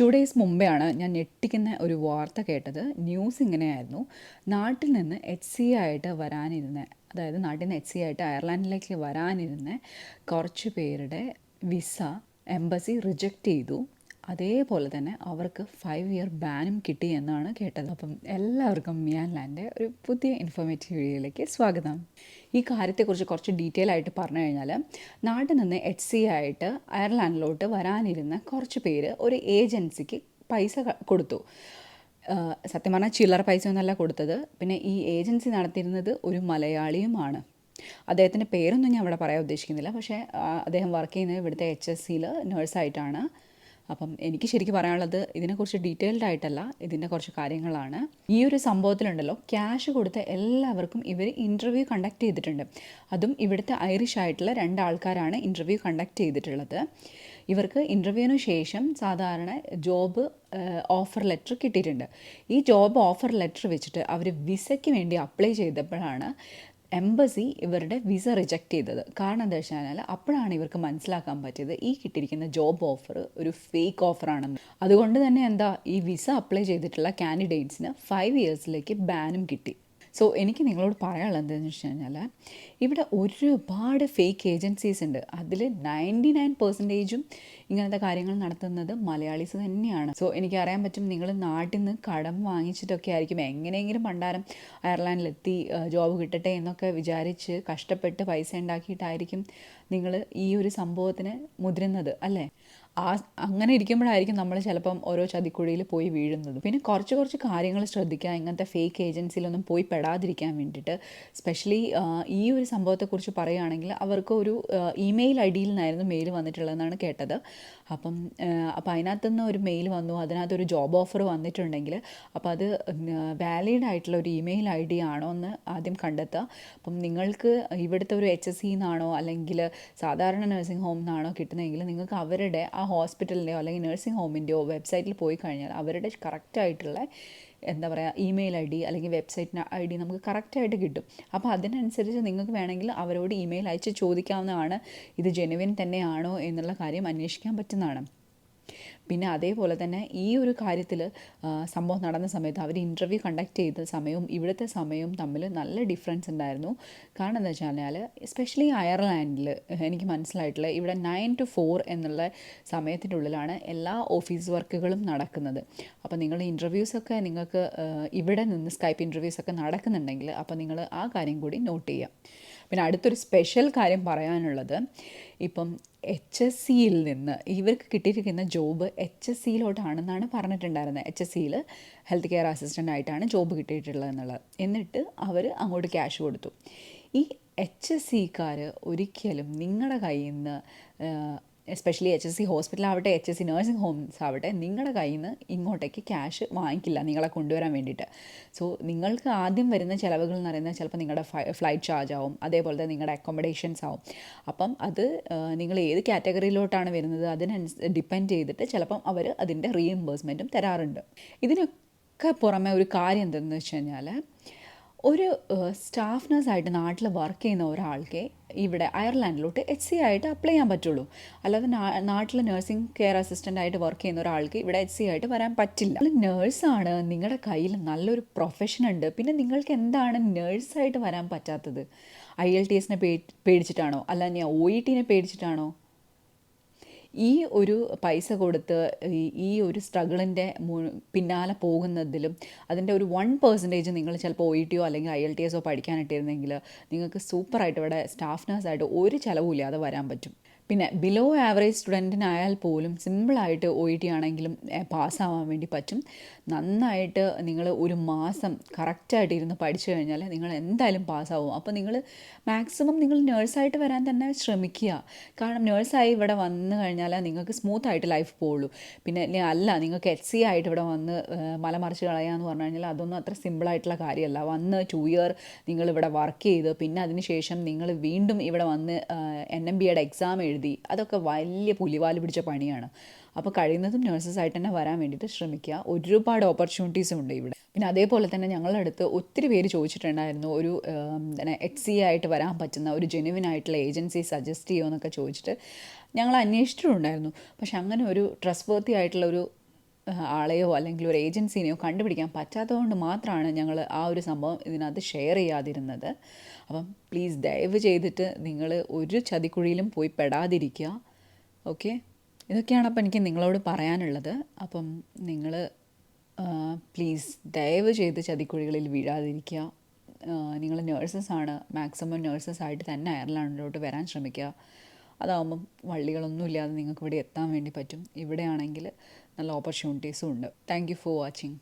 Two days മുമ്പെയാണ് ഞാൻ ഞെട്ടിക്കുന്ന ഒരു വാർത്ത കേട്ടത്. ന്യൂസ് ഇങ്ങനെയായിരുന്നു. നാട്ടിൽ നിന്ന് എച്ച് സി ആയിട്ട് വരാനിരുന്ന അതായത് നാട്ടിൽ നിന്ന് എച്ച് സി ആയിട്ട് അയർലാൻഡിലേക്ക് വരാനിരുന്ന കുറച്ച് പേരുടെ വിസ എംബസി റിജക്റ്റ് ചെയ്തു. അതേപോലെ തന്നെ അവർക്ക് ഫൈവ് ഇയർ ബാനും കിട്ടി എന്നാണ് കേട്ടത്. അപ്പം എല്ലാവർക്കും മിയാൻലാൻഡ് ഒരു പുതിയ ഇൻഫോർമേറ്റീവ് വീഡിയോയിലേക്ക് സ്വാഗതം. ഈ കാര്യത്തെക്കുറിച്ച് കുറച്ച് ഡീറ്റെയിൽ ആയിട്ട് പറഞ്ഞു കഴിഞ്ഞാൽ നാട്ടിൽ നിന്ന് എച്ച് സി ആയിട്ട് അയർലാൻഡിലോട്ട് വരാനിരുന്ന കുറച്ച് പേര് ഒരു ഏജൻസിക്ക് പൈസ കൊടുത്തു. സത്യം പറഞ്ഞാൽ ചില്ലറ പൈസ ഒന്നല്ല കൊടുത്തത്. പിന്നെ ഈ ഏജൻസി നടത്തിയിരുന്നത് ഒരു മലയാളിയുമാണ്. അദ്ദേഹത്തിന്റെ പേരൊന്നും ഞാൻ ഇവിടെ പറയാൻ ഉദ്ദേശിക്കുന്നില്ല. പക്ഷേ അദ്ദേഹം വർക്ക് ചെയ്യുന്നത് ഇവിടുത്തെ എച്ച് എസ് സിയിൽ നേഴ്സായിട്ടാണ് അപ്പം എനിക്ക് ശരിക്കും പറയാനുള്ളത് ഇതിനെക്കുറിച്ച് ഡീറ്റെയിൽഡ് ആയിട്ടല്ല ഇതിന്റെ കുറച്ച് കാര്യങ്ങളാണ്. ഈ ഒരു സംഭവത്തിലുണ്ടല്ലോ ക്യാഷ് കൊടുത്ത എല്ലാവർക്കും ഇവർ ഇന്റർവ്യൂ കണ്ടക്ട് ചെയ്തിട്ടുണ്ട്. അതും ഇവിടുത്തെ ഐറിഷ് ആയിട്ടുള്ള രണ്ടാൾക്കാരാണ് ഇന്റർവ്യൂ കണ്ടക്ട് ചെയ്തിട്ടുള്ളത്. ഇവർക്ക് ഇന്റർവ്യൂവിന് ശേഷം സാധാരണ ജോബ് ഓഫർ ലെറ്റർ കിട്ടിയിട്ടുണ്ട്. ഈ ജോബ് ഓഫർ ലെറ്റർ വെച്ചിട്ട് അവർ വിസയ്ക്ക് വേണ്ടി അപ്ലൈ ചെയ്തപ്പോഴാണ് എംബസി ഇവരുടെ വിസ റിജക്റ്റ് ചെയ്തത്. കാരണം എന്താ വെച്ച് കഴിഞ്ഞാൽ അപ്പോഴാണ് ഇവർക്ക് മനസ്സിലാക്കാൻ പറ്റിയത് ഈ കിട്ടിയിരിക്കുന്ന ജോബ് ഓഫർ ഒരു ഫേക്ക് ഓഫറാണെന്ന് അതുകൊണ്ട് തന്നെ എന്താ ഈ വിസ അപ്ലൈ ചെയ്തിട്ടുള്ള കാൻഡിഡേറ്റ്സിന് ഫൈവ് ഇയേഴ്സിലേക്ക് ബാനും കിട്ടി. സോ എനിക്ക് നിങ്ങളോട് പറയാനുള്ള എന്താണെന്ന് വെച്ച് കഴിഞ്ഞാൽ ഇവിടെ ഒരുപാട് ഫേക്ക് ഏജൻസീസ് ഉണ്ട്. അതിൽ നയന്റി നയൻ പെർസെന്റേജും ഇങ്ങനത്തെ കാര്യങ്ങൾ നടത്തുന്നത് മലയാളീസ് തന്നെയാണ്. സോ എനിക്ക് അറിയാൻ പറ്റും നിങ്ങൾ നാട്ടിൽ നിന്ന് കടം വാങ്ങിച്ചിട്ടൊക്കെ ആയിരിക്കും. എങ്ങനെയെങ്കിലും പണ്ടാരം അയർലാൻഡിലെത്തി ജോബ് കിട്ടട്ടെ എന്നൊക്കെ വിചാരിച്ച് കഷ്ടപ്പെട്ട് പൈസ ഉണ്ടാക്കിയിട്ടായിരിക്കും നിങ്ങൾ ഈ ഒരു സംഭവത്തിന് മുതിരുന്നത് അല്ലേ? ആ അങ്ങനെ ഇരിക്കുമ്പോഴായിരിക്കും നമ്മൾ ചിലപ്പം ഓരോ ചതിക്കുഴിയിൽ പോയി വീഴുന്നത്. പിന്നെ കുറച്ച് കുറച്ച് കാര്യങ്ങൾ ശ്രദ്ധിക്കുക ഇങ്ങനത്തെ ഫേക്ക് ഏജൻസിയിലൊന്നും പോയി പെടാതിരിക്കാൻ വേണ്ടിയിട്ട്. സ്പെഷ്യലി ഈ ഒരു സംഭവത്തെക്കുറിച്ച് പറയുകയാണെങ്കിൽ അവർക്ക് ഒരു ഇമെയിൽ ഐ ഡിയിൽ നിന്നായിരുന്നു മെയിൽ വന്നിട്ടുള്ളതെന്നാണ് കേട്ടത്. അപ്പം അപ്പോൾ അതിനകത്തുനിന്ന് ഒരു മെയിൽ വന്നു അതിനകത്തൊരു ജോബ് ഓഫർ വന്നിട്ടുണ്ടെങ്കിൽ അപ്പോൾ അത് വാലിഡ് ആയിട്ടുള്ള ഒരു ഇമെയിൽ ഐ ഡി ആണോ എന്ന് ആദ്യം കണ്ടെത്തുക. അപ്പം നിങ്ങൾക്ക് ഇവിടുത്തെ ഒരു എച്ച് എസ് സിന്നാണോ അല്ലെങ്കിൽ സാധാരണ നഴ്സിംഗ് ഹോം നിന്നാണോ കിട്ടുന്നതെങ്കിൽ നിങ്ങൾക്ക് അവരുടെ ഹോസ്പിറ്റലിന്റെയോ അല്ലെങ്കിൽ നഴ്സിംഗ് ഹോമിന്റെയോ വെബ്സൈറ്റിൽ പോയി കഴിഞ്ഞാൽ അവരുടെ കറക്റ്റായിട്ടുള്ള എന്താ പറയുക ഇമെയിൽ ഐ ഡി അല്ലെങ്കിൽ വെബ്സൈറ്റിന് ഐ ഡി നമുക്ക് കറക്റ്റായിട്ട് കിട്ടും. അപ്പോൾ അതിനനുസരിച്ച് നിങ്ങൾക്ക് വേണമെങ്കിൽ അവരോട് ഇമെയിൽ അയച്ച് ചോദിക്കാവുന്നതാണ്. ഇത് ജെനുവിൻ തന്നെയാണോ എന്നുള്ള കാര്യം അന്വേഷിക്കാൻ പറ്റുന്നതാണ്. പിന്നെ അതേപോലെ തന്നെ ഈ ഒരു കാര്യത്തിൽ സംഭവം നടന്ന സമയത്ത് അവർ ഇന്റർവ്യൂ കണ്ടക്ട് ചെയ്ത സമയവും ഇവിടുത്തെ സമയവും തമ്മിൽ നല്ല ഡിഫറൻസ് ഉണ്ടായിരുന്നു. കാരണം എന്താ വെച്ച് കഴിഞ്ഞാൽ എസ്പെഷ്യലി അയർലാൻഡിൽ എനിക്ക് മനസ്സിലായിട്ടുള്ള ഇവിടെ നയൻ ടു ഫോർ എന്നുള്ള സമയത്തിന്റെ ഉള്ളിലാണ് എല്ലാ ഓഫീസ് വർക്കുകളും നടക്കുന്നത്. അപ്പോൾ നിങ്ങൾ ഇന്റർവ്യൂസൊക്കെ നിങ്ങൾക്ക് ഇവിടെ നിന്ന് സ്കൈപ്പ് ഇന്റർവ്യൂസൊക്കെ നടക്കുന്നുണ്ടെങ്കിൽ അപ്പോൾ നിങ്ങൾ ആ കാര്യം കൂടി നോട്ട് ചെയ്യുക പിന്നെ അടുത്തൊരു സ്പെഷ്യൽ കാര്യം പറയാനുള്ളത് ഇപ്പം എച്ച് എസ് സിയിൽ നിന്ന് ഇവർക്ക് കിട്ടിയിരിക്കുന്ന ജോബ് എച്ച് എസ് സിയിലോട്ടാണെന്നാണ് പറഞ്ഞിട്ടുണ്ടായിരുന്നത്. എച്ച് എസ് സിയിൽ ഹെൽത്ത് കെയർ അസിസ്റ്റന്റ് ആയിട്ടാണ് ജോബ് കിട്ടിയിട്ടുള്ളത് എന്നുള്ളത് എന്നിട്ട് അവർ അങ്ങോട്ട് ക്യാഷ് കൊടുത്തു. ഈ എച്ച് എസ് സിക്കാർ ഒരിക്കലും നിങ്ങളുടെ കയ്യിൽ നിന്ന് especially H S C hospital ആവട്ടെ H S C nursing homes ആവട്ടെ നിങ്ങളുടെ കയ്യിൽ നിന്ന് ഇങ്ങോട്ടേക്ക് ക്യാഷ് വാങ്ങിക്കില്ല നിങ്ങളെ കൊണ്ടുവരാൻ വേണ്ടിയിട്ട്. സോ നിങ്ങൾക്ക് ആദ്യം വരുന്ന ചിലവുകൾ എന്ന് പറയുന്നത് ചിലപ്പോൾ നിങ്ങളുടെ ഫ്ലൈറ്റ് ചാർജ് ആവും അതേപോലെ തന്നെ നിങ്ങളുടെ അക്കോമഡേഷൻസ് ആവും. അപ്പം അത് നിങ്ങൾ ഏത് കാറ്റഗറിയിലോട്ടാണ് വരുന്നത് അതിനനുസരിച്ച് ഡിപ്പെൻഡ് ചെയ്തിട്ട് ചിലപ്പം അവർ അതിന്റെ റീഇംബേഴ്സ്മെന്റും തരാറുണ്ട്. ഇതിനൊക്കെ പുറമെ ഒരു കാര്യം എന്തെന്ന് വെച്ച് കഴിഞ്ഞാൽ ഒരു സ്റ്റാഫ് നേഴ്സായിട്ട് നാട്ടിൽ വർക്ക് ചെയ്യുന്ന ഒരാൾക്ക് ഇവിടെ അയർലാൻഡിലോട്ട് എച്ച് സി ആയിട്ട് അപ്ലൈ ചെയ്യാൻ പറ്റുള്ളൂ. അല്ലാതെ നാട്ടിൽ നഴ്സിംഗ് കെയർ അസിസ്റ്റന്റ് ആയിട്ട് വർക്ക് ചെയ്യുന്ന ഒരാൾക്ക് ഇവിടെ എച്ച് സി ആയിട്ട് വരാൻ പറ്റില്ല. നേഴ്സാണ് നിങ്ങളുടെ കയ്യിൽ നല്ലൊരു പ്രൊഫഷൻ ഉണ്ട്. പിന്നെ നിങ്ങൾക്ക് എന്താണ് നേഴ്സായിട്ട് വരാൻ പറ്റാത്തത്? ഐ എൽ ടി എസിനെ പേടിച്ചിട്ടാണോ? അല്ല ഞാൻ ഒ ഇ ടിനെ പേടിച്ചിട്ടാണോ? ഈ ഒരു പൈസ കൊടുത്ത് ഈ- ഒരു സ്ട്രഗിളിന്റെ പിന്നാലെ പോകുന്നതിലും അതിന്റെ ഒരു വൺ പെർസെന്റേജ് നിങ്ങൾ ചിലപ്പോൾ ഒ ഇ ടിയോ അല്ലെങ്കിൽ ഐ എൽ ടി എസോ പഠിക്കാനിട്ടിരുന്നെങ്കിൽ നിങ്ങൾക്ക് സൂപ്പറായിട്ട് ഇവിടെ സ്റ്റാഫ് നേഴ്സായിട്ട് ഒരു ചിലവും ഇല്ലാതെ വരാൻ പറ്റും. പിന്നെ ബിലോ ആവറേജ് സ്റ്റുഡന്റിനായാൽ പോലും സിമ്പിളായിട്ട് ഒ ഇ ടി ആണെങ്കിലും പാസ്സാവാൻ വേണ്ടി പറ്റും. നന്നായിട്ട് നിങ്ങൾ ഒരു മാസം കറക്റ്റായിട്ട് ഇരുന്ന് പഠിച്ചു കഴിഞ്ഞാൽ നിങ്ങൾ എന്തായാലും പാസ്സാവും അപ്പോൾ നിങ്ങൾ മാക്സിമം നിങ്ങൾ നേഴ്സായിട്ട് വരാൻ തന്നെ ശ്രമിക്കുക. കാരണം നേഴ്സായി ഇവിടെ വന്നു കഴിഞ്ഞാൽ നിങ്ങൾക്ക് സ്മൂത്ത് ആയിട്ട് ലൈഫ് പോകുള്ളൂ പിന്നെ അല്ല നിങ്ങൾക്ക് എച്ച് സി ആയിട്ട് ഇവിടെ വന്ന് മലമറിച്ച് കളയാന്ന് പറഞ്ഞു കഴിഞ്ഞാൽ അതൊന്നും അത്ര സിമ്പിളായിട്ടുള്ള കാര്യമല്ല. വന്ന് ടു ഇയർ നിങ്ങൾ ഇവിടെ വർക്ക് ചെയ്ത് പിന്നെ അതിനുശേഷം നിങ്ങൾ വീണ്ടും ഇവിടെ വന്ന് എൻ എം ബിയുടെ എക്സാം എഴുതി അതൊക്കെ വലിയ പുലിവാൽ പിടിച്ച പണിയാണ്. അപ്പോൾ കഴിയുന്നതും നഴ്സസായിട്ട് തന്നെ വരാൻ വേണ്ടിയിട്ട് ശ്രമിക്കുക. ഒരുപാട് ഓപ്പർച്യൂണിറ്റീസും ഉണ്ട് ഇവിടെ. പിന്നെ അതേപോലെ തന്നെ ഞങ്ങളുടെ അടുത്ത് ഒത്തിരി പേര് ചോദിച്ചിട്ടുണ്ടായിരുന്നു. ഒരു എച്ച് സി ആയിട്ട് വരാൻ പറ്റുന്ന ഒരു ജെനുവിൻ ആയിട്ടുള്ള ഏജൻസി സജസ്റ്റ് ചെയ്യുമോ എന്നൊക്കെ ചോദിച്ചിട്ട് ഞങ്ങൾ അന്വേഷിച്ചിട്ടുണ്ടായിരുന്നു. പക്ഷെ അങ്ങനെ ഒരു ട്രസ്റ്റ് വർത്തി ആയിട്ടുള്ള ഒരു ആളെയോ അല്ലെങ്കിൽ ഒരു ഏജൻസിനെയോ കണ്ടുപിടിക്കാൻ പറ്റാത്തതുകൊണ്ട് മാത്രമാണ് ഞങ്ങൾ ആ ഒരു സംഭവം ഇതിനകത്ത് ഷെയർ ചെയ്യാതിരുന്നത്. അപ്പം പ്ലീസ് ദയവ് ചെയ്തിട്ട് നിങ്ങൾ ഒരു ചതിക്കുഴിയിലും പോയി പെടാതിരിക്കുക. ഓക്കെ ഇതൊക്കെയാണ് അപ്പം എനിക്ക് നിങ്ങളോട് പറയാനുള്ളത്. അപ്പം നിങ്ങൾ പ്ലീസ് ദയവ് ചെയ്ത് ചതിക്കുഴികളിൽ വീഴാതിരിക്കുക. നിങ്ങൾ നേഴ്സസ് ആണ്. മാക്സിമം നേഴ്സസ് ആയിട്ട് തന്നെ അയർലാൻഡിലോട്ട് വരാൻ ശ്രമിക്കുക. അതാവുമ്പം വള്ളികളൊന്നും ഇല്ലാതെ നിങ്ങൾക്ക് ഇവിടെ എത്താൻ വേണ്ടി പറ്റും. ഇവിടെയാണെങ്കിൽ നല്ല ഓപ്പർച്യൂണിറ്റീസും ഉണ്ട്. Thank you for watching